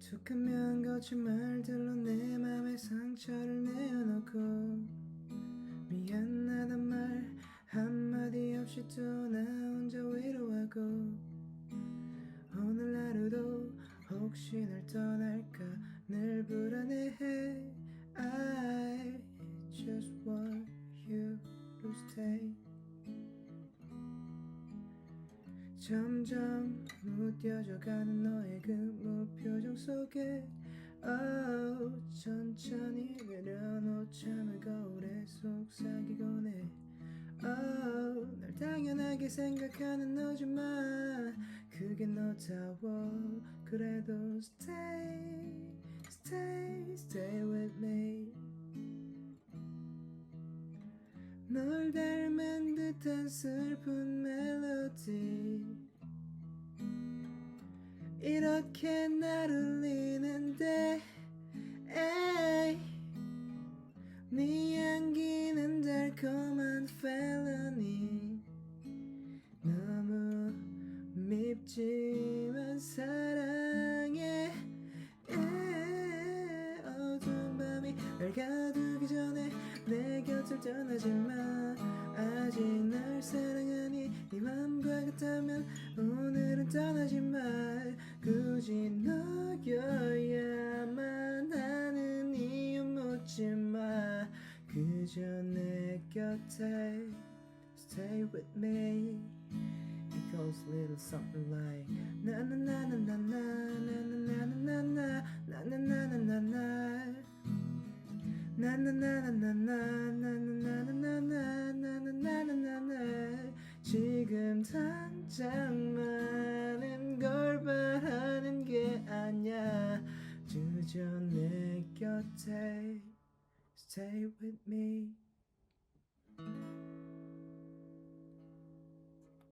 툭하면 거친 말들로 내 맘에 상처를 내어놓고 미안하단 말 한마디 없이 또 to stay 점점 무뎌져가는 너의 그 무표정 속에. oh, 천천히 내려놓자면 거울에 속삭이곤 해 oh, 날 당연하게 생각하는 너지만 그게 너다워. 그래도 stay 널 닮은 듯한 슬픈 멜로디. 이렇게 날 울리는데 에이. 네 향기는 달콤한 felony 너무 밉지만 사랑해 이곳을 떠나지 마 아직 날 사랑하니 네 맘과 같다면 오늘은 떠나지 마 굳이 너여야만 하는 이유 묻지 마 그저 내 곁에 Stay with me It goes a little something like na na na na na na 나나나나나나나나나나나나나나나나나나나 지금 당장 많은 걸 바라는 게 아니야 그저 내 곁에 Stay with me